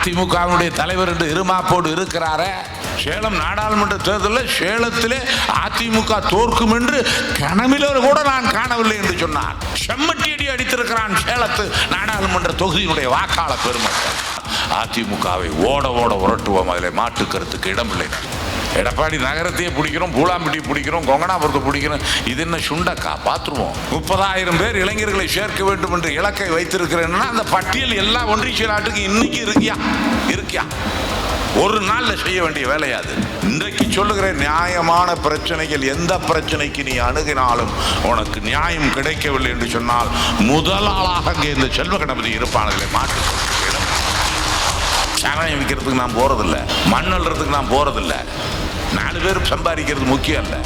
அதிமுகவினுடைய தலைவர் என்று இருமாப்போடு இருக்கிறாரே. சேலம் நாடாளுமன்ற தேர்தலில் சேலத்திலே அதிமுக தோற்கும் என்று கனவிலர் கூட நான் காணவில்லை என்று சொன்னார். செம்மட்டி அடி அடித்திருக்கிறான் சேலத்து நாடாளுமன்ற தொகுதியினுடைய வாக்காளர் பெருமக்கள். அதிமுகவை ஓட ஓட உரட்டுவோம் அதில் மாற்று கருத்துக்கு இடமில்லை. எடப்பாடி நகரத்தையே பிடிக்கிறோம் பூலாம்பட்டியை பிடிக்கிறோம் கொங்கனாபுரத்தை பிடிக்கிறோம். இது என்ன சுண்டக்கா? பார்த்துருவோம். முப்பதாயிரம் பேர் இளைஞர்களை சேர்க்க வேண்டும் என்று இலக்கை வைத்திருக்கிறேன்னா அந்த பட்டியல் எல்லா ஒன்றிய நாட்டுக்கு இன்னைக்கு இருக்கியா? இருக்கியா? ஒரு நாளில் செய்ய வேண்டிய வேலையாது இன்றைக்கு சொல்லுகிற நியாயமான பிரச்சனைகள் எந்த பிரச்சனைக்கு நீ அணுகினாலும் உனக்கு நியாயம் கிடைக்கவில்லை என்று சொன்னால் முதல் ஆளாக அங்கே இந்த செல்வ கணபதி இருப்பான் மாற்று சாராயம் விற்கிறதுக்கு நான் போகிறதில்ல மண் அள்ளுறதுக்கு நான் போகிறதில்ல நாலு பேர் சம்பாதிக்கிறது முக்கியம் இல்லை.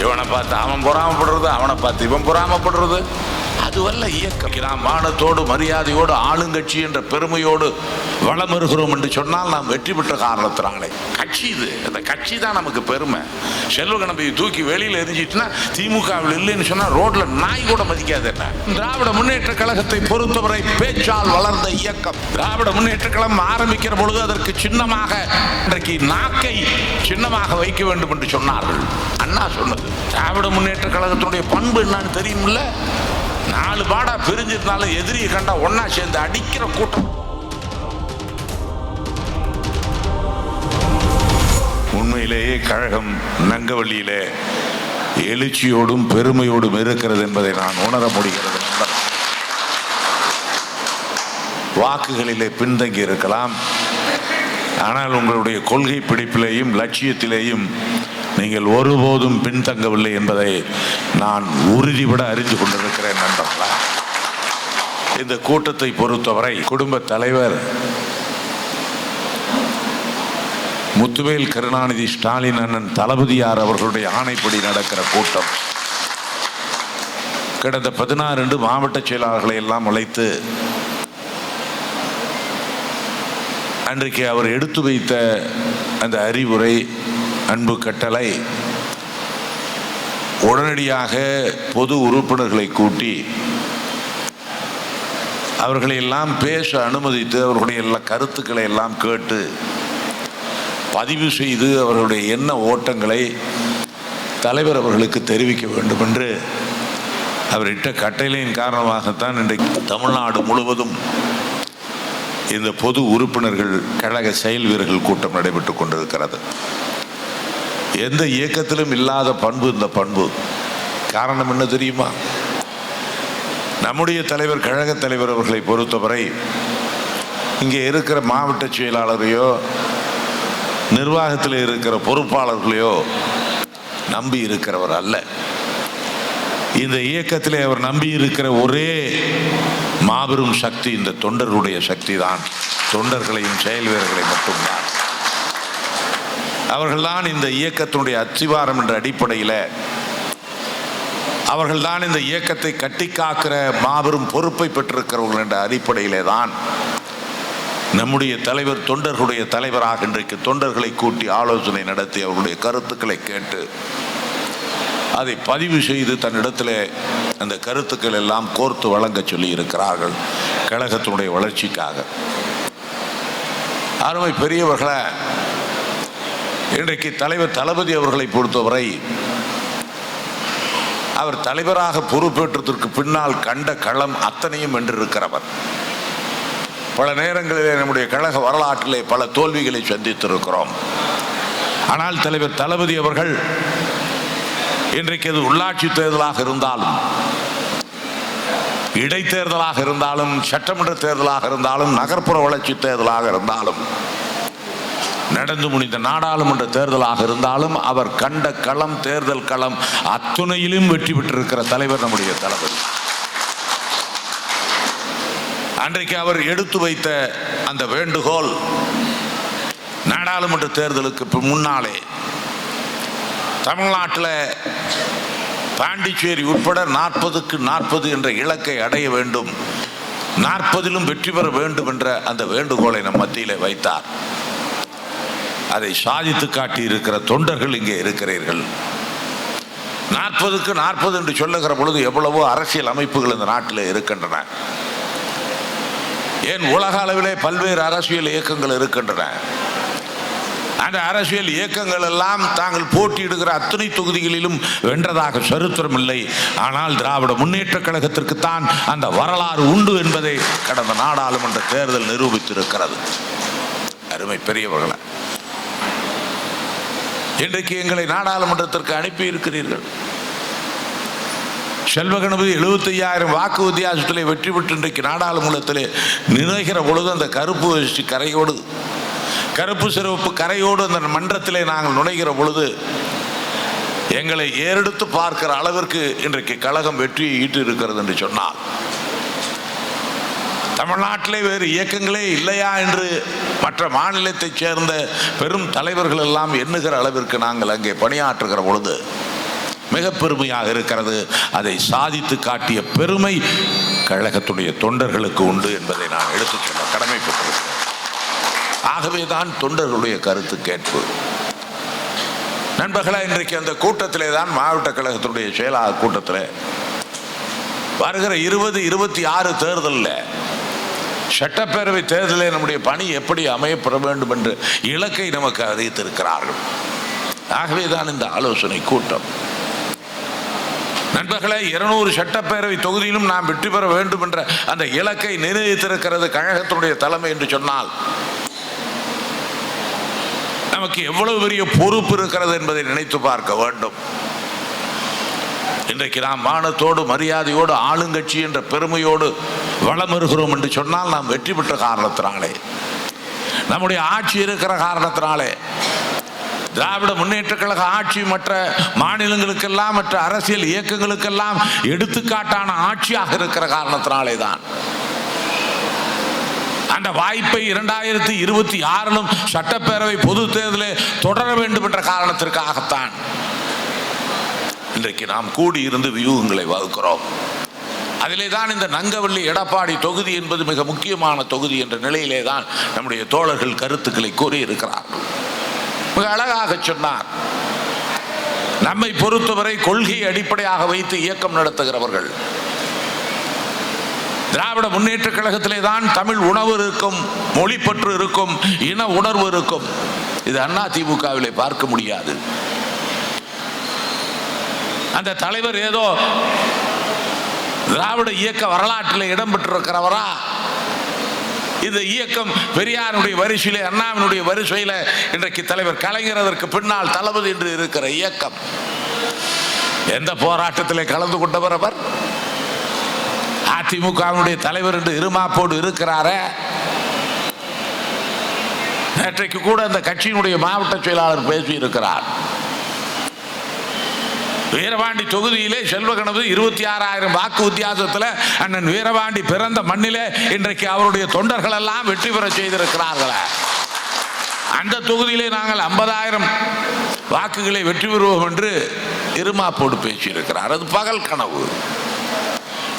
இவனை பார்த்து அவன் பொறாமப்படுறது அவனை பார்த்து இவன் பொறாமப்படுறது. அதுவல்ல இயக்கம். நாம் மானத்தோடு மரியாதையோடு ஆளுங்கட்சி என்ற பெருமையோடு வளம் வருகிறோம் என்று சொன்னால் நாம் வெற்றி பெற்ற காரணத்தினாலே. கட்சி இது. அந்த கட்சி தான் நமக்கு பெருமை. செல்வ கணபதியை தூக்கி வெளியில் எரிஞ்சிட்டுனா திமுகவில் இல்லைன்னு சொன்னால் ரோட்டில் நாய் கூட மதிக்காது என்ன? திராவிட முன்னேற்ற கழகத்தை பொறுத்தவரை பேச்சால் வளர்ந்த இயக்கம். திராவிட முன்னேற்ற கழகம் ஆரம்பிக்கிற பொழுது அதற்கு சின்னமாக இன்றைக்கு நாக்கை சின்னமாக வைக்க வேண்டும் என்று சொன்னார்கள். அண்ணா சொன்னது. திராவிட முன்னேற்ற கழகத்தினுடைய பண்பு என்னன்னு தெரியுமில்ல? நாலு பாடா பிரிஞ்சிருந்தாலும் எதிரியை கண்டா ஒன்னா சேர்ந்து அடிக்கிற கூட்டம். உண்மையிலேயே கழகம் நங்கவள்ளியிலே எழுச்சியோடும் பெருமையோடும் இருக்கிறது என்பதை நான் உணர முடிகிறது. வாக்குகளிலே பின்தங்கி இருக்கலாம். ஆனால் உங்களுடைய கொள்கை பிடிப்பிலேயும் லட்சியத்திலேயும் நீங்கள் ஒருபோதும் பின்தங்கவில்லை என்பதை நான் உறுதிபட அறிந்து கொண்டிருக்கிறேன் நண்பர்களா. இந்த கூட்டத்தை பொறுத்தவரை குடும்ப தலைவர் முத்துவேல் கருணாநிதி ஸ்டாலின் அண்ணன் தளபதியார் அவர்களுடைய ஆணைப்படி நடக்கிற கூட்டம். கடந்த பதினாறு மாவட்ட செயலாளர்களை எல்லாம் அழைத்து அன்றைக்கு அவர் எடுத்து வைத்த அந்த அறிவுரை அன்பு கட்டளை. உடனடியாக பொது உறுப்பினர்களை கூட்டி அவர்களை எல்லாம் பேச அனுமதித்து அவர்களுடைய எல்லா கருத்துக்களை எல்லாம் கேட்டு பதிவு செய்து அவர்களுடைய எண்ண ஓட்டங்களை தலைவர் அவர்களுக்கு தெரிவிக்க வேண்டும் என்று அவர் இட்ட கட்டளையின் காரணமாகத்தான் இன்றைக்கு தமிழ்நாடு முழுவதும் இந்த பொது உறுப்பினர்கள் கழக செயல் வீரர்கள் கூட்டம் நடைபெற்று கொண்டிருக்கிறது. எந்த இயக்கத்திலும் இல்லாத பண்பு இந்த பண்பு. காரணம் என்ன தெரியுமா? நம்முடைய தலைவர் கழக தலைவர் அவர்களை பொறுத்தவரை இங்கே இருக்கிற மாவட்ட செயலாளரையோ நிர்வாகத்தில் இருக்கிற பொறுப்பாளர்களையோ நம்பி இருக்கிறவர் அல்ல. இந்த இயக்கத்திலே அவர் நம்பி இருக்கிற ஒரே மாபெரும் சக்தி இந்த தொண்டர்களுடைய சக்தி தான் தொண்டர்களையும் செயல் வீரர்களை மட்டும்தான். அவர்கள்தான் இந்த இயக்கத்தினுடைய அச்சிவாரம் என்ற அடிப்படையில் அவர்கள்தான் இந்த இயக்கத்தை கட்டி காக்கிற மாபெரும் பொறுப்பை பெற்றிருக்கிறவர்கள் என்ற அடிப்படையிலே தான் நம்முடைய தலைவர் தொண்டர்களுடைய தலைவராக இன்றைக்கு தொண்டர்களை கூட்டி ஆலோசனை நடத்தி அவர்களுடைய கருத்துக்களை கேட்டு அதை பதிவு செய்து தன்னிடத்தில் அந்த கருத்துக்கள் எல்லாம் கோர்த்து வழங்க சொல்லி இருக்கிறார்கள் கழகத்தினுடைய வளர்ச்சிக்காக. அருமை பெரியவர்களை இன்றைக்கு தலைவர் தளபதி அவர்களை பொறுத்தவரை அவர் தலைவராக பொறுப்பேற்றதற்கு பின்னால் கண்ட களம் அத்தனையும் வென்றிருக்கிறவர். பல நேரங்களிலே நம்முடைய கழக வரலாற்றிலே பல தோல்விகளை சந்தித்திருக்கிறோம். ஆனால் தலைவர் தளபதி அவர்கள் இன்றைக்கு அது உள்ளாட்சி தேர்தலாக இருந்தாலும் இடைத்தேர்தலாக இருந்தாலும் சட்டமன்ற தேர்தலாக இருந்தாலும் நகர்ப்புற வளர்ச்சி தேர்தலாக இருந்தாலும் நடந்து முடிந்த நாடாளுமன்ற தேர்தலாக இருந்தாலும் அவர் கண்ட களம் தேர்தல் களம் அத்துணையிலும் வெற்றி பெற்றிருக்கிற தலைவர் நம்முடைய தளபதி. அன்றைக்கு அவர் எடுத்து வைத்த அந்த வேண்டுகோள் நாடாளுமன்ற தேர்தலுக்கு முன்னாலே தமிழ்நாட்டில் பாண்டிச்சேரி உட்பட நாற்பதுக்கு நாற்பது என்ற இலக்கை அடைய வேண்டும் நாற்பதிலும் வெற்றி பெற வேண்டும் என்ற அந்த வேண்டுகோளை நம் மத்தியிலே வைத்தார். அதை சாதித்து காட்டி இருக்கிற தொண்டர்கள் இங்கே இருக்கிறீர்கள். நாற்பதுக்கு நாற்பது என்று சொல்லுகிற பொழுது எவ்வளவோ அரசியல் அமைப்புகள் இந்த நாட்டில் இருக்கின்றன. ஏன் உலக அளவிலே பல்வேறு அரசியல் இயக்கங்கள் இருக்கின்றன. அந்த அரசியல் இயக்கங்கள் எல்லாம் தாங்கள் போட்டியிடுகிற அத்தனை தொகுதிகளிலும் வென்றதாக சரித்திரம் இல்லை. ஆனால் திராவிட முன்னேற்ற கழகத்திற்குத்தான் அந்த வரலாறு உண்டு என்பதை கடந்த நாடாளுமன்ற தேர்தல் நிரூபித்திருக்கிறது. அருமை பெரியவர்களை இன்றைக்கு எங்களை நாடாளுமன்றத்திற்கு அனுப்பி இருக்கிறீர்கள். செல்வ கணபதி எழுபத்தையாயிரம் வாக்கு வித்தியாசத்தில் வெற்றி பெற்று இன்றைக்கு நாடாளுமன்றத்தில் நினைகிற பொழுது அந்த கருப்பு வச்சு கரையோடு கருப்பு சிறப்பு கரையோடு அந்த மன்றத்தில் நாங்கள் நுழைகிற பொழுது எங்களை ஏறெடுத்து பார்க்கிற அளவிற்கு இன்றைக்கு கழகம் வெற்றியை ஈட்டு இருக்கிறது என்று சொன்னால். தமிழ்நாட்டிலே வேறு இயக்கங்களே இல்லையா என்று மற்ற மாநிலத்தைச் சேர்ந்த பெரும் தலைவர்கள் எல்லாம் எண்ணுகிற அளவிற்கு நாங்கள் அங்கே பணியாற்றுகிற பொழுது மிக பெருமையாக இருக்கிறது. அதை சாதித்து காட்டிய பெருமை கழகத்துடைய தொண்டர்களுக்கு உண்டு என்பதை நான் எடுத்துச் சொல்ல கடமைப்பட்டிருக்கிறேன். ஆகவே தான் தொண்டர்களுடைய கருத்து கேட்பு. நண்பர்களே இன்றைக்கு அந்த கூட்டத்திலே தான் மாவட்ட கழகத்தினுடைய செயலாளர் கூட்டத்தில் வருகிற இருபது இருபத்தி ஆறு தேர்தலில் சட்டப்பேரவை தேர்தலில் நம்முடைய பணி எப்படி அமையப்பட வேண்டும் என்று இலக்கை நமக்கு அறிவித்திருக்கிறார்கள். ஆகவே தான் இந்த ஆலோசனை கூட்டம். நண்பர்களே இருநூறு சட்டப்பேரவை தொகுதியிலும் நாம் வெற்றி பெற வேண்டும் என்ற அந்த இலக்கை நிர்ணயித்திருக்கிறது கழகத்தினுடைய தலைமை என்று சொன்னால் நமக்கு எவ்வளவு பெரிய பொறுப்பு இருக்கிறது என்பதை நினைத்து பார்க்க வேண்டும். இன்றைக்கு நாம் மானத்தோடு மரியாதையோடு ஆளுங்கட்சி என்ற பெருமையோடு வளம் இருக்கிறோம் என்று சொன்னால் நாம் வெற்றி பெற்ற காரணத்தினாலே. நம்முடைய ஆட்சி இருக்கிற காரணத்தினாலே. திராவிட முன்னேற்ற கழக ஆட்சி மற்ற மாநிலங்களுக்கெல்லாம் மற்ற அரசியல் இயக்கங்களுக்கெல்லாம் எடுத்துக்காட்டான ஆட்சியாக இருக்கிற காரணத்தினாலே தான் அந்த வாய்ப்பை இரண்டாயிரத்தி இருபத்தி ஆறிலும் சட்டப்பேரவை பொது தேர்தலில் தொடர வேண்டும் என்ற காரணத்திற்காகத்தான். இன்றைக்கு நாம் கூடி இருந்து வியூகங்களை வகுக்கிறோம். அதிலே தான் இந்த நங்கவள்ளி எடப்பாடி தொகுதி என்பது மிக முக்கியமான தொகுதி என்ற நிலையிலே தான் நம்முடைய தோழர்கள் கருத்துக்களை கூறியிருக்கிறார்கள் மிக அழகாக சொன்னார். நம்மை பொறுத்தவரை கொள்கையை அடிப்படையாக வைத்து இயக்கம் நடத்துகிறவர்கள். திராவிட முன்னேற்ற கழகத்திலே தான் தமிழ் உணவு இருக்கும் மொழிப்பற்று இருக்கும் இன உணர்வு இருக்கும். இது அண்ணா திமுகவிலே பார்க்க முடியாது. அந்த தலைவர் ஏதோ திராவிட இயக்க வரலாற்றில் இடம்பெற்றிருக்கிறவரா? இந்த இயக்கம் பெரியாருடைய வரிசையில் அண்ணாவினுடைய வரிசையில் இன்றைக்கு தலைவர் கலைஞரதற்கு பின்னால் தளபதி என்று இருக்கிற இயக்கம். எந்த போராட்டத்திலே கலந்து கொண்டவர் அவர்? அதிமுகவினுடைய தலைவர் என்று இருமாப்போடு இருக்கிறாரே. நேற்றைக்கு கூட அந்த கட்சியினுடைய மாவட்ட செயலாளர் பேசி இருக்கிறார் வீரபாண்டி தொகுதியிலே செல்வகணபதி இருபத்தி ஆறாயிரம் வாக்கு வித்தியாசத்தில் அண்ணன் வீரபாண்டி பிறந்த மண்ணிலே இன்றைக்கு அவருடைய தொண்டர்கள் எல்லாம் வெற்றி பெற செய்திருக்கிறார்களே. அந்த தொகுதியிலே நாங்கள் ஐம்பதாயிரம் வாக்குகளை வெற்றி பெறுவோம் என்று இருமாப்போடு பேசியிருக்கிறார். அது பகல் கனவு.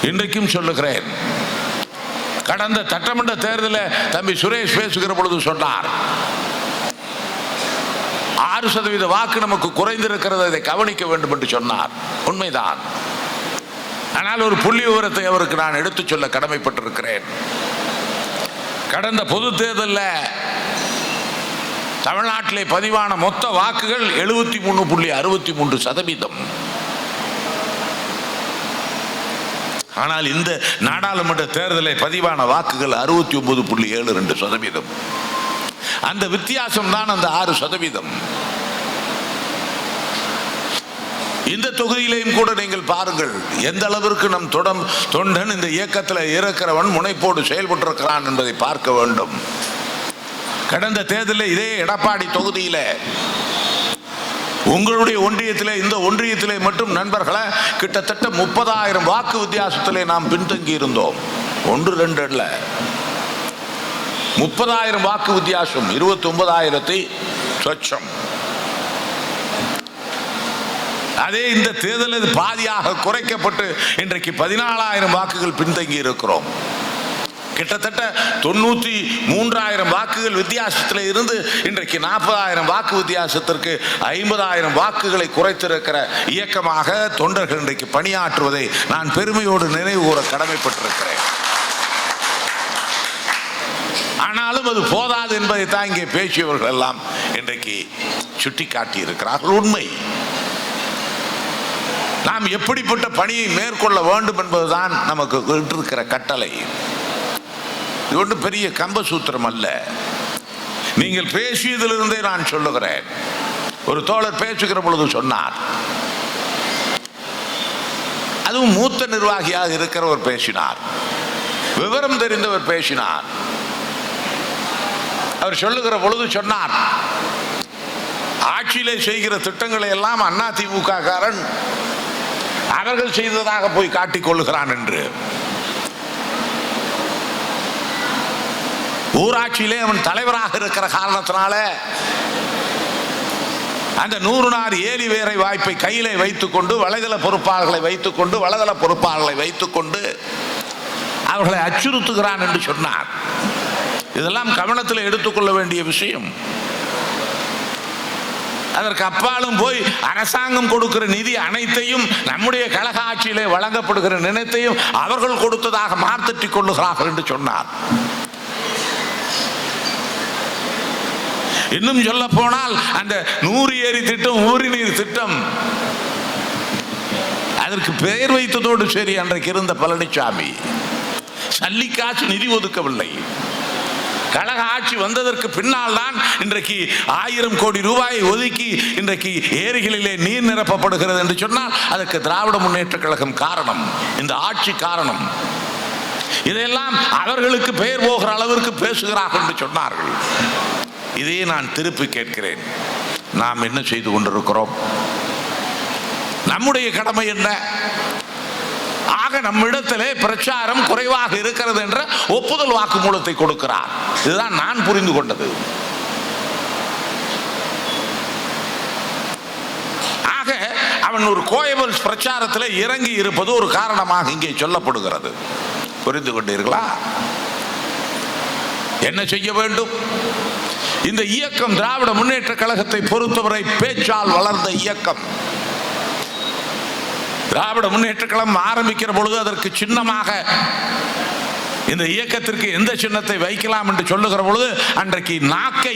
இன்றைக்கும் சொல்லுகிறேன். கடந்த சட்டமன்ற தேர்தலில் தம்பி சுரேஷ் பேசுகிற பொழுது சொன்னார். ஆறு சதவீத வாக்கு நமக்கு குறைந்திருக்கிறது அதை கவனிக்க வேண்டும் என்று சொன்னார். உண்மைதான். ஆனால் ஒரு புள்ளி விவரத்தை அவருக்கு நான் எடுத்துச் சொல்ல கடமைப்பட்டிருக்கிறேன். கடந்த பொது தேர்தலில் தமிழ்நாட்டிலே பதிவான மொத்த வாக்குகள் எழுபத்தி மூணு புள்ளி அறுபத்தி மூன்று சதவீதம். ஆனால் இந்த நாடாளுமன்ற தேர்தலை பதிவான வாக்குகள் அறுபத்தி ஒன்பது புள்ளி ஏழு ரெண்டு சதவீதம். அந்த வித்தியாசம் தான் அந்த ஆறு சதவீதம். இந்த தொகுதியிலையும் கூட நீங்கள் பாருங்கள் எந்த அளவிற்கு நம் தொடம் தொண்டன் இந்த இயக்கத்தில் இருக்கிறவன் முனைப்போடு செயல்பட்டிருக்கிறான் என்பதை பார்க்க வேண்டும். கடந்த தேர்தலில் இதே எடப்பாடி தொகுதியில் உங்களுடைய ஒன்றியத்திலே இந்த ஒன்றியத்திலே மட்டும் நண்பர்களை கிட்டத்தட்ட முப்பதாயிரம் வாக்கு வித்தியாசத்திலே நாம் பின்தங்கி இருந்தோம் ஒன்று ரெண்டு இல்லை முப்பதாயிரம் வாக்கு வித்தியாசம் இருபத்தி ஒன்பதாயிரத்தி சொச்சம். அதே இந்த தேர்தலில் பாதியாக குறைக்கப்பட்டு இன்றைக்கு பதினாலாயிரம் வாக்குகள் பின்தங்கி இருக்கிறோம். கிட்டத்தட்ட தொண்ணூத்தி மூன்றாயிரம் வாக்குகள் வித்தியாசத்தில் இருந்து இன்றைக்கு நாற்பதாயிரம் வாக்கு வித்தியாசத்திற்கு ஐம்பதாயிரம் வாக்குகளை குறைத்திருக்கிற இயக்கமாக தொண்டர்கள் இன்றைக்கு பணியாற்றுவதை நான் பெருமையோடு நினைவு கூற கடமைப்பட்டிருக்கிறேன். ஆனாலும் அது போதாது என்பதை தான் இங்கே பேசியவர்கள் எல்லாம் இன்றைக்கு சுட்டி காட்டியிருக்கிறார்கள் உண்மை. நாம் எப்படிப்பட்ட பணியை மேற்கொள்ள வேண்டும் என்பதுதான் நமக்கு இருக்கிற கட்டளை. இது ஒன்றும் பெரிய கம்பசூத்திரம் அல்ல. நீங்கள் பேசியதிலிருந்தே நான் சொல்லுகிறேன். ஒரு தோழர் பேசுகிற பொழுது சொன்னார். அதுவும் மூத்த நிர்வாகியாக இருக்கிறவர் பேசினார். விவரம் தெரிந்தவர் பேசினார். அவர் சொல்லுகிற பொழுது சொன்னார் ஆட்சியிலே செய்கிற திட்டங்களை எல்லாம் அண்ணா திமுக காரன் அவர்கள் செய்ததாக போய் காட்டிக் கொள்கிறான் என்று. ஊராட்சியிலே அவன் தலைவராக இருக்கிற காரணத்தினால அந்த நூறு நாள் ஏலி வேரை வாய்ப்பை கையிலே வைத்துக்கொண்டு வலைதள பொறுப்பாளர்களை வைத்துக்கொண்டு வலைதள பொறுப்பாளர்களை வைத்துக்கொண்டு அவர்களை அச்சுறுத்துகிறான் என்று சொன்னார். இதெல்லாம் கவனத்தில் எடுத்துக்கொள்ள வேண்டிய விஷயம். அதற்கு அப்பாலும் போய் அரசாங்கம் கொடுக்கிற நிதி அனைத்தையும் நம்முடைய கழக ஆட்சியிலே வழங்கப்படுகிற நினைத்தையும் அவர்கள் கொடுத்ததாக மார்த்தட்டிக் கொள்ளுகிறார்கள் என்று சொன்னார். இன்னும் சொல்ல போனால் அந்த நூறு ஏரி திட்டம் ஊரி நீர் திட்டம். அதற்கு பெயர் வைத்ததோடு சரி அன்றைக்கு இருந்த பழனிசாமி சல்லிக்காசு நிதி ஒதுக்கவில்லை. கழக ஆட்சி வந்ததற்கு பின்னால் தான் இன்றைக்கு ஆயிரம் கோடி ரூபாயை ஒதுக்கி இன்றைக்கு ஏரிகளிலே நீர் நிரப்பப்படுகிறது என்று சொன்னால் அதற்கு திராவிட முன்னேற்ற கழகம் காரணம் இந்த ஆட்சி காரணம். இதையெல்லாம் அவர்களுக்கு பெயர் போகிற அளவிற்கு பேசுகிறார்கள் என்று சொன்னார்கள். இதையே நான் திருப்பி கேட்கிறேன். நாம் என்ன செய்து கொண்டிருக்கிறோம்? நம்முடைய கடமை என்ன? ஆக நம்மிடத்திலே பிரச்சாரம் குறைவாக இருக்கிறது என்ற ஒப்புதல் வாக்குமூலத்தை கொடுக்கிறார். இதுதான் நான் புரிந்து கொண்டது. ஆக அவன் ஒரு கோயபல் பிரச்சாரத்தில் இறங்கி இருப்பது ஒரு காரணமாக இங்கே சொல்லப்படுகிறது. புரிந்து கொண்டீர்களா? என்ன செய்ய வேண்டும்? இந்த இயக்கம் திராவிட முன்னேற்ற கழகத்தை பொறுத்தவரை பேச்சால் வளர்ந்த இயக்கம். திராவிட முன்னேற்ற கழகம் ஆரம்பிக்கிற பொழுது அதற்கு சின்னமாக இந்த இயக்கத்திற்கு எந்த சின்னத்தை வைக்கலாம் என்று சொல்லுகிற பொழுது அன்றைக்கு நாக்கை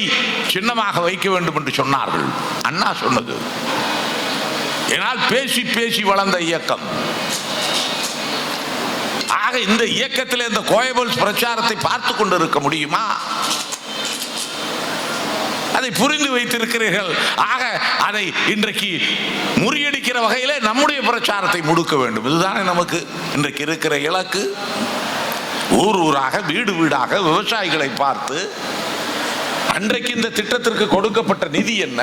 சின்னமாக வைக்க வேண்டும் என்று சொன்னார்கள். அண்ணா சொன்னது. ஏனால் பேசி பேசி வளர்ந்த இயக்கம். ஆக இந்த இயக்கத்தில் இந்த கோயபல்ஸ் பிரச்சாரத்தை பார்த்து கொண்டு இருக்க முடியுமா? அதை புரிந்து வைத்திருக்கிறீர்கள். ஆக அதை இன்றைக்கு முறியடிக்கிற வகையில் நம்முடைய பிரச்சாரத்தை முடுக்க வேண்டும். இதுதானே நமக்கு இன்றைக்கு இருக்கிற இலக்கு. ஊர் ஊராக வீடு வீடாக விவசாயிகளை பார்த்து அன்றைக்கு இந்த திட்டத்திற்கு கொடுக்கப்பட்ட நிதி என்ன?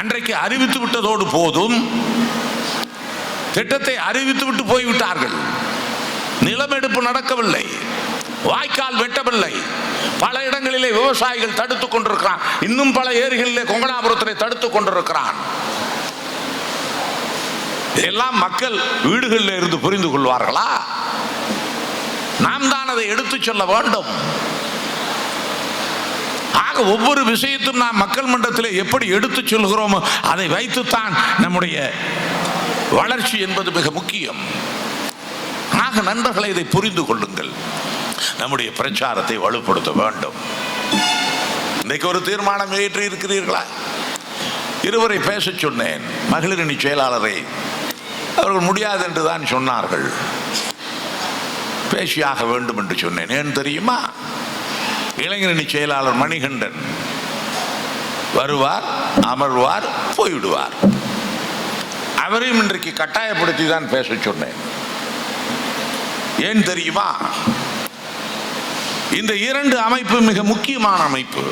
அன்றைக்கு அறிவித்து விட்டதோடு போதும். திட்டத்தை அறிவித்து விட்டு போய்விட்டார்கள். நிலமெடுப்பு நடக்கவில்லை. வாய்க்கால் வெட்டவில்லை. பல இடங்களிலே விவசாயிகள் தடுத்துக் கொண்டிருக்கிறான். இன்னும் பல ஏரிகளிலே கொங்கணாபுரத்திலே தடுத்துக் கொண்டிருக்கிறான். இதெல்லாம் மக்கள் வீடுகளில் இருந்து புரிந்து கொள்வார்களா? நாம் தான் அதை எடுத்துச் சொல்ல வேண்டும். ஆக ஒவ்வொரு விஷயத்தும் நாம் மக்கள் மன்றத்தில் எப்படி எடுத்துச் சொல்கிறோமோ அதை வைத்துத்தான் நம்முடைய வளர்ச்சி என்பது மிக முக்கியம். ஆக நண்பர்களை இதை புரிந்து கொள்ளுங்கள். நம்முடைய பிரச்சாரத்தை வலுப்படுத்த வேண்டும். இன்னைக்கு ஒரு தீர்மானம் ஏற்றி இருக்கிறீர்களா? இருவரை பேச சொன்னேன். மகளிரணி செயலாளரை. அவர்கள் முடியாது என்று தான் சொன்னார்கள். பேசியாக வேண்டும் என்று சொன்னேன். ஏன் தெரியுமா? இளைஞரணி செயலாளர் மணிகண்டன். வருவார் அமர்வார் போய்விடுவார் அவரையும் இன்றைக்கு கட்டாயப்படுத்தி தான் பேச சொன்னேன். ஏன் தெரியுமா? இந்த இரண்டு அமைப்பு மிக முக்கியமான அமைப்பு.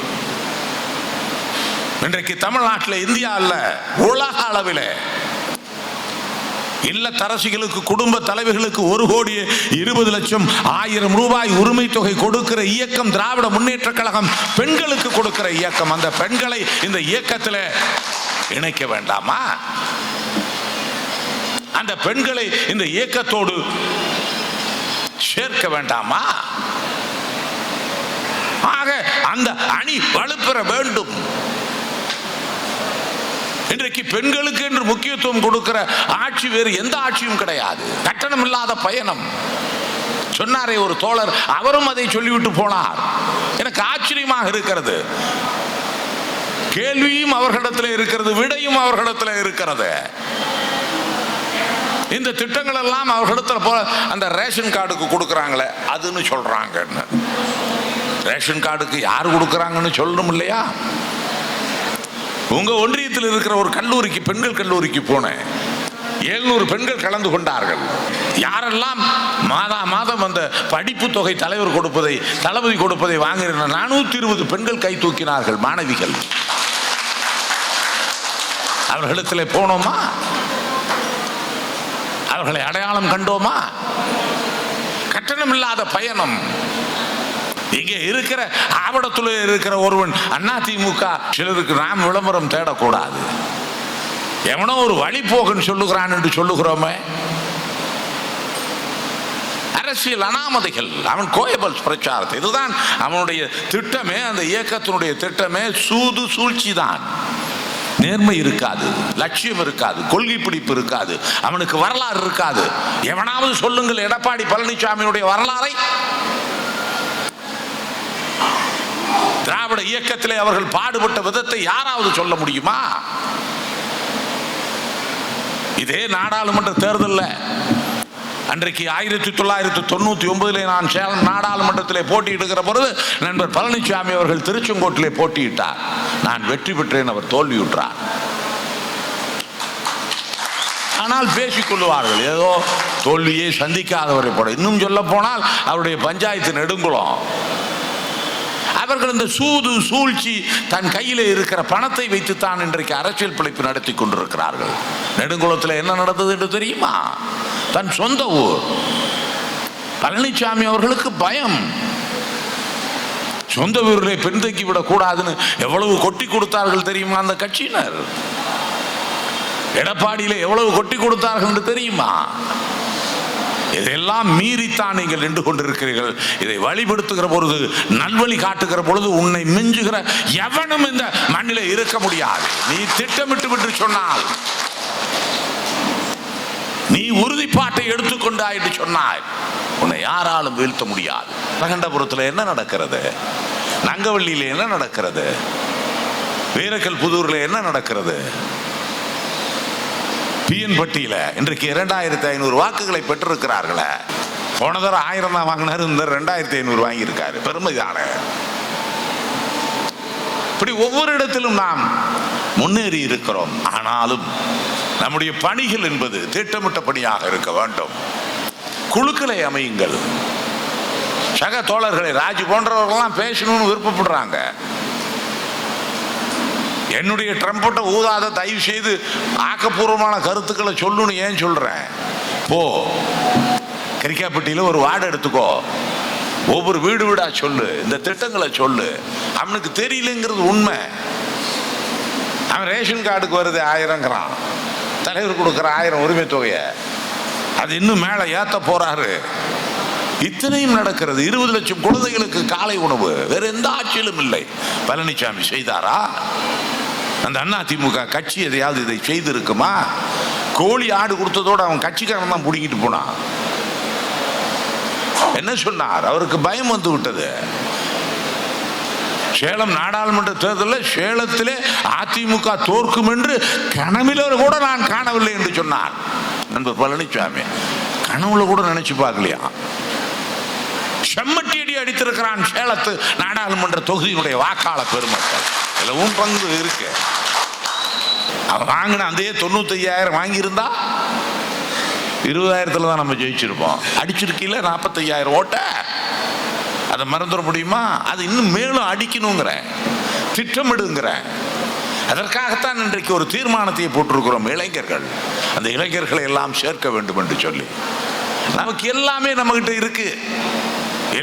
இன்றைக்கு தமிழ்நாட்டில் இந்தியாவில் உலக அளவில் இல்லத்தரசிகளுக்கு குடும்ப தலைவிகளுக்கு ஒரு கோடி இருபது லட்சம் ஆயிரம் ரூபாய் உரிமை தொகை கொடுக்கிற இயக்கம் திராவிட முன்னேற்ற கழகம் பெண்களுக்கு கொடுக்கிற இயக்கம். அந்த பெண்களை இந்த இயக்கத்தில் இணைக்க வேண்டாமா? அந்த பெண்களை இந்த இயக்கத்தோடு சேர்க்க வேண்டாமா? ஆக அந்த அணி வலுப்பெற வேண்டும். இன்றைக்கு பெண்களுக்கு என்று முக்கியத்துவம் கொடுக்கிற ஆட்சி வேறு எந்த ஆட்சியும் கிடையாது. கட்டணம் இல்லாத பயணம். சொன்னாரே ஒரு தோழர் அவரும் அதை சொல்லிவிட்டு போனார். எனக்கு ஆச்சரியமாக இருக்கிறது. கேள்வியும் அவர்களிடத்தில் இருக்கிறது விடையும் அவர்களிடத்தில் இருக்கிறது. இந்த திட்டங்கள் எல்லாம் அவர்களிடத்தில் போ அந்த ரேஷன் கார்டுக்கு கொடுக்குறாங்களே அதுன்னு சொல்றாங்கன்னு. ரேஷன் கார்டுக்கு யார் கொடுக்குறாங்கன்னு சொல்லணும் இல்லையா? உங்கள் ஒன்றியத்தில் இருக்கிற ஒரு கல்லூரிக்கு பெண்கள் கல்லூரிக்கு போனேன். எழுநூறு பெண்கள் கலந்து கொண்டார்கள். யாரெல்லாம் மாதா மாதம் அந்த படிப்பு தொகை தலைவர் கொடுப்பதை தளபதி கொடுப்பதை வாங்குகிற நானூத்தி இருபது பெண்கள் கை தூக்கினார்கள் மாணவிகள். அவர்களிடத்தில் போனோமா? அவர்களை அடையாளம் கண்டோமா? கட்டணம் இல்லாத பயணம். இங்கே இருக்கிற ஆவடத்தில் இருக்கிற ஒருவன் அண்ணா திமுக சிலருக்கு நாம் விளம்பரம் தேடக்கூடாது. எவனோ ஒரு வழிபோக்குன்னு சொல்லுகிறான் என்று சொல்லுகிறோமே. அரசியல் அனாமதைகள் அவன் கோயபல் பிரச்சாரத்தை இதுதான் அவனுடைய திட்டமே அந்த இயக்கத்தினுடைய திட்டமே சூது சூழ்ச்சி தான் நேர்மை இருக்காது லட்சியம் இருக்காது கொள்கை பிடிப்பு இருக்காது அவனுக்கு வரலாறு இருக்காது. எவனாவது சொல்லுங்கள் எடப்பாடி பழனிசாமியுடைய வரலாறை. திராவிட இயக்கத்திலே அவர்கள் பாடுபட்ட விதத்தை யாராவது சொல்ல முடியுமா? இதே நாடாளுமன்ற தேர்தலில் அன்றைக்கு ஆயிரத்தி தொள்ளாயிரத்தி தொண்ணூத்தி ஒன்பதிலே நான் சேலம் நாடாளுமன்றத்திலே போட்டியிடுகிற பொழுது நண்பர் பழனிசாமி அவர்கள் திருச்செங்கோட்டிலே போட்டியிட்டார். நான் வெற்றி பெற்றேன் அவர் தோல்வியுற்றார். ஆனால் பேசிக் கொள்வார்கள் ஏதோ தோல்வியை சந்திக்காதவரை போட இன்னும் சொல்ல போனால் அவருடைய பஞ்சாயத்து நெடுங்குளம். அவர்கள் இந்த சூது சூழ்ச்சி தன் கையில் இருக்கிற பணத்தை வைத்துத்தான் இன்றைக்கு அரசியல் பிழைப்பு நடத்தி கொண்டிருக்கிறார்கள். நெடுங்குளத்தில் என்ன நடந்தது என்று தெரியுமா? தன் சொந்த ஊர். பழனிசாமி அவர்களுக்கு பயம். சொந்த ஊரிலே பின்தங்கி விடக்கூடாதுன்னு எவ்வளவு கொட்டி கொடுத்தார்கள் தெரியுமா அந்த கட்சியினர்? எடப்பாடியில் எவ்வளவு கொட்டி கொடுத்தார்கள் என்று தெரியுமா? இதெல்லாம் மீறித்தான் நீங்கள் நின்று கொண்டிருக்கிறீர்கள். இதை வழிபடுத்துகிற பொழுது நல்வழி காட்டுகிற பொழுது உன்னை மிஞ்சுகிற எவனும் இந்த மண்ணில் இருக்க முடியாது. நீ திட்டமிட்டு விட்டு சொன்னால் நீ உறுதிப்பாட்டை எடுத்துக்கொண்டாய் என்று சொன்னாய் உன்னை யாராலும் வீழ்த்த முடியாது. பிரகண்டபுரத்தில் என்ன நடக்கிறது? நங்கவள்ளியில் என்ன நடக்கிறது? வீரக்கல் புதூரில் என்ன நடக்கிறது? பிஎன் இன்றைக்கு இரண்டாயிரத்தி ஐநூறு வாக்குகளை பெற்றிருக்கிறார்களே. போன தடவை ஆயிரம் தான் வாங்கினாரு இந்த ரெண்டாயிரத்தி ஐநூறு வாங்கியிருக்காரு. பெருமைதான. இப்படி ஒவ்வொரு இடத்திலும் நாம் முன்னேறி இருக்கிறோம். ஆனாலும் நம்முடைய பணிகள் என்பது திட்டமிட்ட பணியாக இருக்க வேண்டும். குழுக்களை அமையுங்கள். சக தோழர்களை ராஜு போன்றவர்கள்லாம் பேசணும்னு விருப்பப்படுறாங்க. என்னுடைய ட்ரம்பட்டை ஊதாத தயவு செய்து ஆக்கப்பூர்வமான கருத்துக்களை சொல்லணும்னு ஏன் சொல்றேன்? போ. கரிக்காப்பட்டியில் ஒரு வார்டு எடுத்துக்கோ. ஒவ்வொரு வீடு வீடா சொல்லு. இந்த திட்டங்களை சொல்லு. அவனுக்கு தெரியலங்கிறது உண்மை. அவன் ரேஷன் கார்டுக்கு வருது ஆயிரங்கிறான். தலைவர் கொடுக்குற ஆயிரம் உரிமை தொகையை. அது இன்னும் மேலே ஏத்த போறாரு. இத்தனையும் நடக்கிறது. இருபது லட்சம் குழந்தைகளுக்கு காலை உணவு. வேற எந்த ஆட்சியிலும் இல்லை. பழனிசாமி செய்தாரா? அந்த அண்ணா திமுக கட்சி எதையாவது இதை செய்திருக்குமா? கோழி ஆடு கொடுத்ததோடு அவன் கட்சிக்காரன் தான் பிடிங்கிட்டு போனான். என்ன சொன்னார்? அவருக்கு பயம் வந்து விட்டது. சேலம் நாடாளுமன்ற தேர்தலில் சேலத்திலே அதிமுக தோற்கும் என்று கனவில் கூட நான் காணவில்லை என்று சொன்னார். நண்பர் பழனிசாமி கனவுல கூட நினைச்சு பார்க்கலையா? செம்மட்டி அடி அடித்திருக்கிறான் சேலத்து நாடாளுமன்ற தொகுதியினுடைய வாக்காள பெருமக்கள். இதுல பங்கு இருக்கு. அவன் வாங்கின அதே தொண்ணூத்தி ஐயாயிரம் வாங்கியிருந்தா இருபதாயிரத்துல தான் நம்ம ஜெயிச்சிருப்போம். அடிச்சிருக்கீல நாற்பத்தையாயிரம் ஓட்ட? அதை மறந்துட முடியுமா? அது இன்னும் மேலும் அடிக்கணுங்கிற திட்டமிடுங்கிற அதற்காகத்தான் இன்றைக்கு ஒரு தீர்மானத்தை போட்டிருக்கிறோம் இளைஞர்கள். அந்த இளைஞர்களை எல்லாம் சேர்க்க வேண்டும் என்று சொல்லி. நமக்கு எல்லாமே நம்மகிட்ட இருக்கு.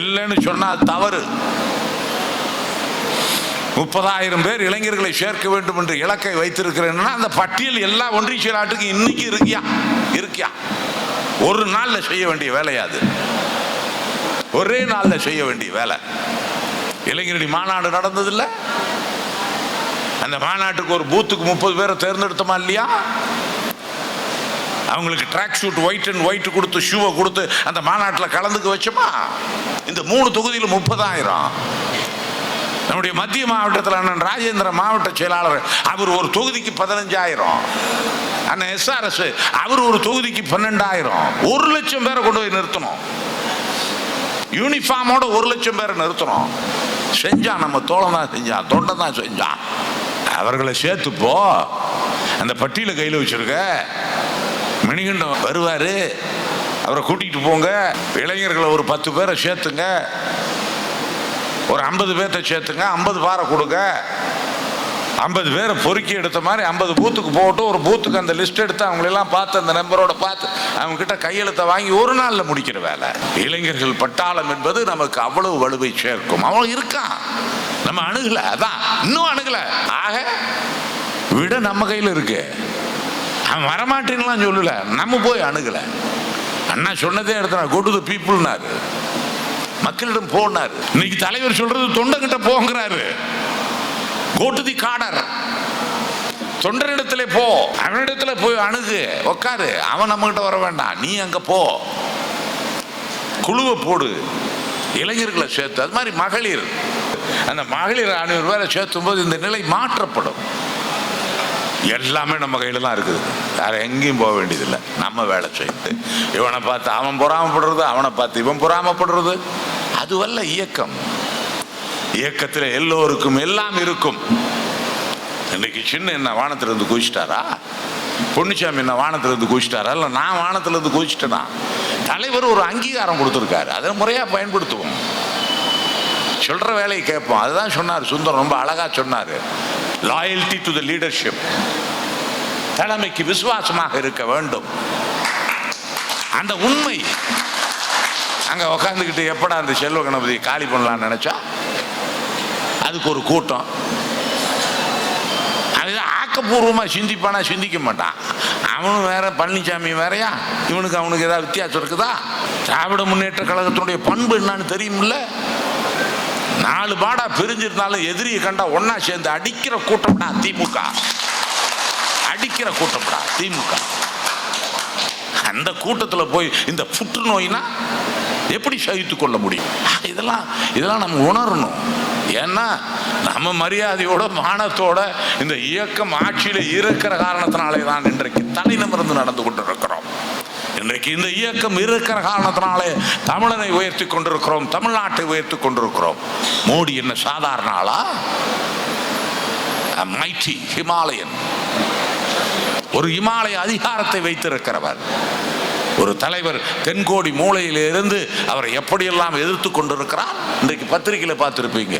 இல்லைன்னு சொன்னால் தவறு. முப்பதாயிரம் பேர் இளைஞர்களை சேர்க்க வேண்டும் என்று இலக்கை வைத்திருக்கிறேன்னா அந்த பட்டியல் எல்லா ஒன்றிய செயலாட்டுக்கு இன்னைக்கு இருக்கியா? இருக்கியா? ஒரு நாளில் செய்ய வேண்டிய வேலையாது ஒரே நாளில் செய்ய வேண்டிய வேலை. இளைஞரணி மாநாடு நடந்ததில்லை? அந்த மாநாட்டுக்கு ஒரு பூத்துக்கு முப்பது பேரை தேர்ந்தெடுத்தோமா இல்லையா? அவங்களுக்கு track suit white and white கொடுத்து ஷூவை கொடுத்து அந்த மாநாட்டில் கலந்துக்க வச்சோமா? இந்த மூணு தொகுதியில் முப்பதாயிரம். நம்முடைய மத்திய மாவட்டத்தில் அண்ணன் ராஜேந்திர மாவட்ட செயலாளர் அவர் ஒரு தொகுதிக்கு பதினஞ்சாயிரம். அண்ணன் எஸ்ஆர்எஸ் அவர் ஒரு தொகுதிக்கு பன்னெண்டாயிரம். ஒரு லட்சம் பேரை கொண்டு போய் நிறுத்தணும். யூனிஃபார்மோட ஒரு லட்சம் பேரை நிறுத்தணும். செஞ்சான் நம்ம தோழம் தான் செஞ்சான் தொண்டை தான் செஞ்சான். அவர்களை சேர்த்துப்போ. அந்த பட்டியலை கையில் வச்சிருக்க. மணிகண்டம் வருவார். அவரை கூட்டிகிட்டு போங்க. இளைஞர்களை ஒரு பத்து பேரை சேர்த்துங்க. ஒரு ஐம்பது பேர்த்த சேர்த்துங்க. ஐம்பது பாறை கொடுங்க. ஐம்பது பேரை பொறுக்கி எடுத்த மாதிரி ஐம்பது பூத்துக்கு போட்டு ஒரு பூத்துக்கு அந்த லிஸ்ட் எடுத்து அவங்களெல்லாம் பார்த்து அந்த நம்பரோட பார்த்து அவங்க கிட்ட கையெழுத்தை வாங்கி ஒரு நாளில் முடிக்கிற வேலை. இளைஞர்கள் பட்டாளம் என்பது நமக்கு அவ்வளவு வலுவை சேர்க்கும். அவன் இருக்கான் நம்ம அணுகலை. அதான். இன்னும் அணுகலை. ஆக விட நம்ம கையில் இருக்குது அவன் வரமாட்டேன்லாம் சொல்லல. நம்ம போய் அணுகல. அண்ணா சொன்னதே எடுத்தான் கோ டு த பீப்புள்னாரு மக்களிடம் போனார். இன்னைக்கு தலைவர் சொல்றது தொண்டங்கிட்ட போங்கிறாரு. கோட்டுதி காடர் தொண்டரிடத்துல போ. அவனிடத்துல போய் அணுகு. உக்காரு. அவன் நம்ம கிட்ட வர வேண்டாம். நீ அங்க போ. குழுவை போடு. இளைஞர்களை சேர்த்து. அது மாதிரி மகளிர். அந்த மகளிர் ஆணையர் வேலை சேர்த்தும் போது இந்த நிலை மாற்றப்படும். எல்லாமே நம்ம கையில் தான் இருக்குது. வேற எங்கேயும் போக வேண்டியதில்லை. நம்ம வேலை செய்யுது. இவனை பார்த்து அவன் பொறாமப்படுறது அவனை பார்த்து இவன் பொறாமப்படுறது. அதுவல்ல இயக்கம். இயக்கத்தில் எல்லோருக்கும் எல்லாம் இருக்கும். இன்னைக்கு சின்ன என்ன வானத்திலிருந்து குதிச்சிட்டாரா? பொன்னிச்சாமி என்ன வானத்திலிருந்து குதிச்சிட்டாரா? இல்லை நான் வானத்திலிருந்து குதிச்சிட்டேனா? தலைவர் ஒரு அங்கீகாரம் கொடுத்துருக்காரு. அதை முறையாக பயன்படுத்துவோம். சொல்ற வேலையை கேட்போம். அதுதான் சொன்னார். சுந்தரம் ரொம்ப அழகா சொன்னார். லாயல்டி டு த லீடர்ஷிப் தலைமைக்கு விசுவாசமாக இருக்க வேண்டும். அந்த உண்மை. அங்கே உக்காந்துக்கிட்டு எப்படா அந்த செல்வ கணபதி காலி பண்ணலாம்னு நினச்சா? அதுக்கு ஒரு கூட்டம். அதுதான் ஆக்கப்பூர்வமாக சிந்திப்பானா சிந்திக்க மாட்டான். அவனும் வேற பழனிசாமி வேறயா? இவனுக்கு அவனுக்கு ஏதாவது வித்தியாசம் இருக்குதா? திராவிட முன்னேற்ற கழகத்தினுடைய பண்பு என்னன்னு தெரியுமில்ல? நாலு பாடா பிரிஞ்சிருந்தாலும் எதிரியை கண்டா ஒன்னா சேர்ந்து அடிக்கிற கூட்டம்டா திமுக. அடிக்கிற கூட்டம்டா திமுக. அந்த கூட்டத்துல போய் இந்த புற்றுநோய்னா எப்படி சகித்து கொள்ள முடியும்? இதெல்லாம் இதெல்லாம் நம்ம உணரணும். ஏன்னா நம்ம மரியாதையோட மானத்தோட இந்த இயக்கம் ஆட்சியில் இருக்கிற காரணத்தினாலே தான் இன்றைக்கு தலைநிமிர்ந்து நடந்து கொண்டு இருக்கிறோம் இன்றைக்கு இந்த இயக்கம் இருக்கிற காரணத்தினாலே தமிழனை உயர்த்தி கொண்டிருக்கிறோம் தமிழ்நாட்டை உயர்த்தி கொண்டிருக்கிறோம். மோடி என்ன சாதாரண ஆளா? மைட்டி ஹிமாலயன் ஒரு இமாலய அதிகாரத்தை வைத்திருக்கிறவர். ஒரு தலைவர் தென்கோடி மூலையிலிருந்து அவரை எப்படியெல்லாம் எதிர்த்து கொண்டிருக்கிறார்? இன்றைக்கு பத்திரிகையில் பார்த்துருப்பீங்க.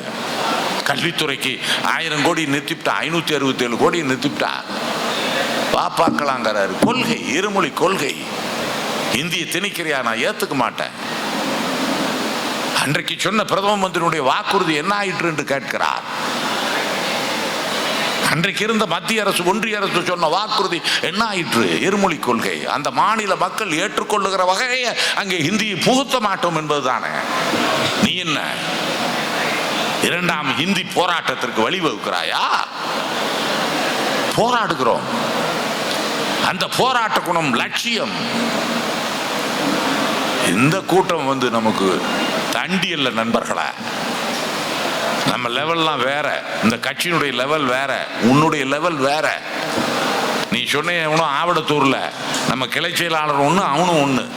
கல்வித்துறைக்கு ஆயிரம் கோடி நிறுத்திவிட்டா ஐநூற்றி அறுபத்தி ஏழு கோடி நிறுத்திவிட்டா பாப்பாக்கலாங்கிறாரு கொள்கை இருமொழி கொள்கை. இந்திய திணிக்கிறியா? நான் ஏத்துக்க மாட்டேன். அன்றைக்கு சொன்ன பிரதம மந்திரியுடைய வாக்குறுதி என்ன ஆயிற்று என்று கேட்கிறார். அன்றைக்கு இருந்த மத்திய அரசு ஒன்றிய அரசு சொன்ன வாக்குறுதி என்ன ஆயிற்று? இருமொழி கொள்கை. அந்த மாநில மக்கள் ஏற்றுக்கொள்ளுகிற வகையை அங்கே ஹிந்தியை புகுத்த மாட்டோம் என்பதுதானே. நீ என்ன? இரண்டாம் ஹிந்தி போராட்டத்திற்கு வழிவகுக்கிறாயா? போராடுகிறோம். அந்த போராட்ட குணம் லட்சியம். இந்த கூட்டம் வந்து நமக்கு தண்டி இல்லை நண்பர்களா. நம்ம லெவல்லாம் வேற. இந்த கட்சியினுடைய லெவல் வேற. உன்னுடைய லெவல் வேற. நீ சொன்ன எவனும் ஆவடத்தூரில் நம்ம கிளை செயலாளர் ஒன்று அவனும் ஒன்று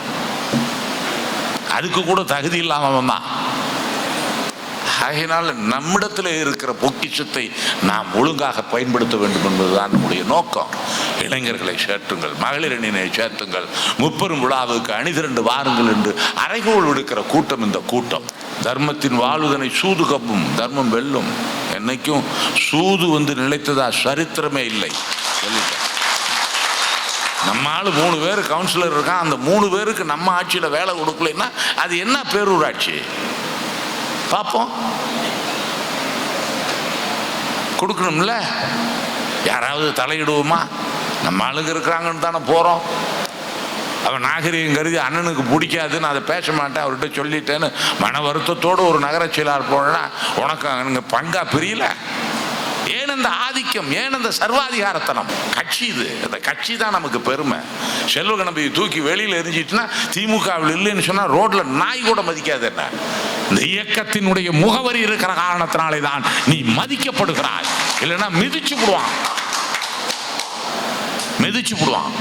அதுக்கு கூட தகுதி இல்லாமல் தான். ஆகையினால் நம்மிடத்தில் இருக்கிற பொக்கிஷத்தை நாம் ஒழுங்காக பயன்படுத்த வேண்டும் என்பதுதான் நம்முடைய நோக்கம். இளைஞர்களை சேர்த்துங்கள் மகளிரணியினை சேர்த்துங்கள் முப்பெரும் விழாவுக்கு அணிதிரண்டு வாருங்கள் என்று அறைகோல் விடுக்கிற கூட்டம் இந்த கூட்டம். தர்மத்தின் வாழ்வதனை சூது கப்பும் தர்மம் வெல்லும். என்னைக்கும் சூது வந்து நிலைத்ததா சரித்திரமே இல்லை. சொல்லிட்டேன். நம்ம மூணு பேர் கவுன்சிலர் இருக்கான் அந்த மூணு பேருக்கு நம்ம ஆட்சியில் வேலை கொடுக்கலைன்னா அது என்ன பேரூராட்சி? பார்ப்போம். கொடுக்கணும்ல? யாராவது தலையிடுவோமா? நம்ம ஆளுங்க இருக்கிறாங்கன்னு தானே போகிறோம் அவன் நாகரிகம் கருதி அண்ணனுக்கு பிடிக்காது நான் அதை பேச மாட்டேன் அவர்கிட்ட சொல்லிட்டேன்னு மன வருத்தத்தோடு ஒரு நகர செயலாளர் போனா உனக்கு அங்கே பங்கா பிரியல? ஏன் அந்த ஆதிக்கம்? ஏன் அந்த சர்வாதிகாரத்தனம்? கட்சி இது. அந்த கட்சி தான் நமக்கு பெருமை. செல்வ கணபதி தூக்கி வெளியில் எரிஞ்சிட்டுனா திமுகவில் இல்லைன்னு சொன்னால் ரோட்டில் நாய் கூட மதிக்காது என்ன? இந்த இயக்கத்தினுடைய முகவரி இருக்கிற காரணத்தினாலே தான் நீ மதிக்கப்படுகிறாய். இல்லைன்னா மிதிச்சு விடுவான் மிதிச்சு விடுவான்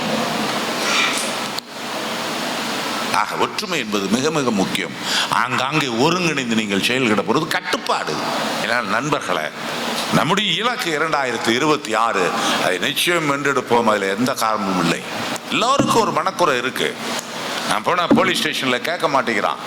ஆக ஒற்றுமை என்பது மிக மிக முக்கியம். ஆங்காங்கே ஒருங்கிணைந்து நீங்கள் செயல்கிட போகிறது கட்டுப்பாடு. ஏன்னா நண்பர்களை நம்முடைய இலக்கு இரண்டாயிரத்தி இருபத்தி ஆறு. அதை நிச்சயம் வென்றெடுப்போம். அதில் எந்த காரணமும் இல்லை. எல்லோருக்கும் ஒரு மனக்குறை இருக்கு. நான் போன போலீஸ் ஸ்டேஷனில் கேட்க மாட்டேங்கிறான்.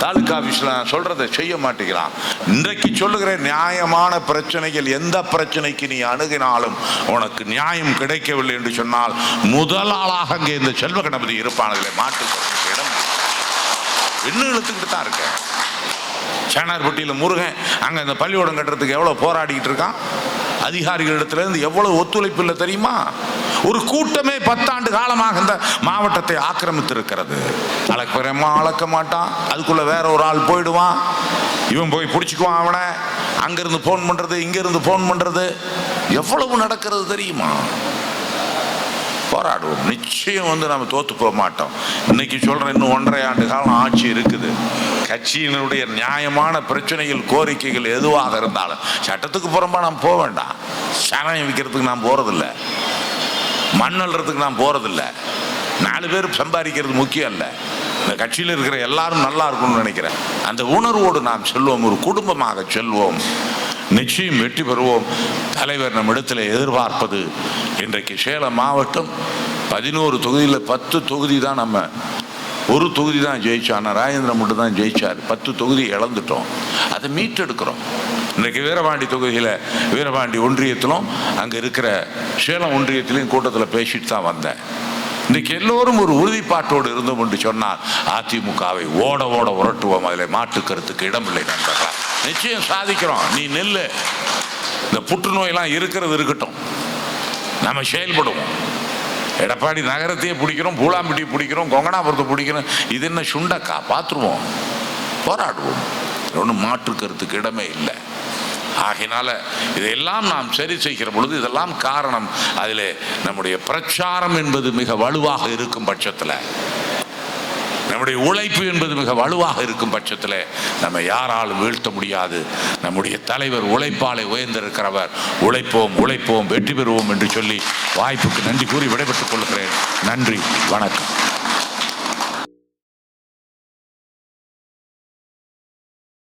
தாலுக்கா ஆஃபீஸில் நான் சொல்கிறத செய்ய மாட்டேங்கிறான். இன்றைக்கு சொல்லுகிற நியாயமான பிரச்சனைகள் எந்த பிரச்சனைக்கு நீ அணுகினாலும் உனக்கு நியாயம் கிடைக்கவில்லை என்று சொன்னால் முதல் ஆளாக அங்கே இந்த செல்வ கணபதி இருப்பானதில் அதில் இடம் இன்னும் இழுத்துக்கிட்டு தான் இருக்கேன். சேனார்பட்டியில் முருகன் அங்கே இந்த பள்ளிக்கூடம் கட்டுறதுக்கு எவ்வளோ போராடிக்கிட்டு இருக்கான்? அதிகாரிகளிடத்திலிருந்து எவ்வளவு ஒத்துழைப்பு இல்லை தெரியுமா? ஒரு கூட்டமே பத்தாண்டு காலமாக இந்த மாவட்டத்தை ஆக்கிரமித்திருக்கிறது. அளக்கிறமா அளக்க மாட்டான். அதுக்குள்ளே வேற ஒரு ஆள் போயிடுவான். இவன் போய் பிடிச்சிக்குவான் அவனை. அங்கேருந்து ஃபோன் பண்ணுறது இங்கேருந்து ஃபோன் பண்ணுறது எவ்வளவு நடக்கிறது தெரியுமா? போராடுவோம். நிச்சயம் வந்து நம்ம தோத்து போக மாட்டோம். இன்னைக்கு சொல்கிறேன் இன்னும் ஒன்றரை ஆண்டு காலம் ஆட்சி இருக்குது. கட்சியினுடைய நியாயமான பிரச்சனைகள் கோரிக்கைகள் எதுவாக இருந்தாலும் சட்டத்துக்கு புறம்பா நாம் போக வேண்டாம். சாராயம் விற்கிறதுக்கு நான் போகிறதில்ல மண் அல்றதுக்கு நான் போறதில்ல. நாலு பேர் சம்பாதிக்கிறது முக்கியம் இல்லை. இந்த கட்சியில் இருக்கிற எல்லாரும் நல்லா இருக்கணும்னு நினைக்கிறேன். அந்த உணர்வோடு நாம் செல்வோம் ஒரு குடும்பமாக செல்வோம். நிச்சயம் வெற்றி பெறுவோம். தலைவர் நம்ம இடத்துல எதிர்பார்ப்பது இன்றைக்கு சேலம் மாவட்டம் பதினோரு தொகுதியில் பத்து தொகுதி தான் நம்ம ஒரு தொகுதி தான் ஜெயிச்சோம் ஆனால் ராஜேந்திரன் மட்டும் தான் ஜெயிச்சார். பத்து தொகுதி இழந்துட்டோம். அதை மீட்டெடுக்கிறோம். இன்றைக்கு வீரபாண்டி தொகுதியில் வீரபாண்டி ஒன்றியத்திலும் அங்கே இருக்கிற சேலம் ஒன்றியத்திலையும் கூட்டத்தில் பேசிட்டு தான் வந்தேன். இன்றைக்கு எல்லோரும் ஒரு உறுதிப்பாட்டோடு இருந்தோம் என்று சொன்னால் அதிமுகவை ஓட ஓட உரட்டுவோம். அதில் மாற்று கருத்துக்கு இடமில்லை நண்பர்களா. நிச்சயம் சாதிக்கிறோம். நீ நெல்லு. இந்த புற்றுநோயெல்லாம் இருக்கிறது இருக்கட்டும். நம்ம செயல்படுவோம். எடப்பாடி நகரத்தையே பிடிக்கிறோம் பூலாம்பட்டியை பிடிக்கிறோம் கொங்கனாபுரத்தை பிடிக்கிறோம். இது என்ன சுண்டக்கா பார்த்துருவோம் போராடுவோம். ஒன்றும் மாற்று கருத்துக்கு இடமே இல்லை. ஆகினால இதையெல்லாம் நாம் சரி செய்கிற பொழுது இதெல்லாம் காரணம். அதில் நம்முடைய பிரச்சாரம் என்பது மிக வலுவாக இருக்கும் பட்சத்தில். நம்முடைய உழைப்பு என்பது மிக வலுவாக இருக்கும் பட்சத்தில் நம்ம யாராலும் வீழ்த்த முடியாது. நம்முடைய தலைவர் உழைப்பாலே உயர்ந்திருக்கிறவர். உழைப்போம் உழைப்போம் வெற்றி பெறுவோம் என்று சொல்லி வாய்ப்புக்கு நன்றி கூறி விடைபெற்றுக் கொள்கிறேன். நன்றி வணக்கம்.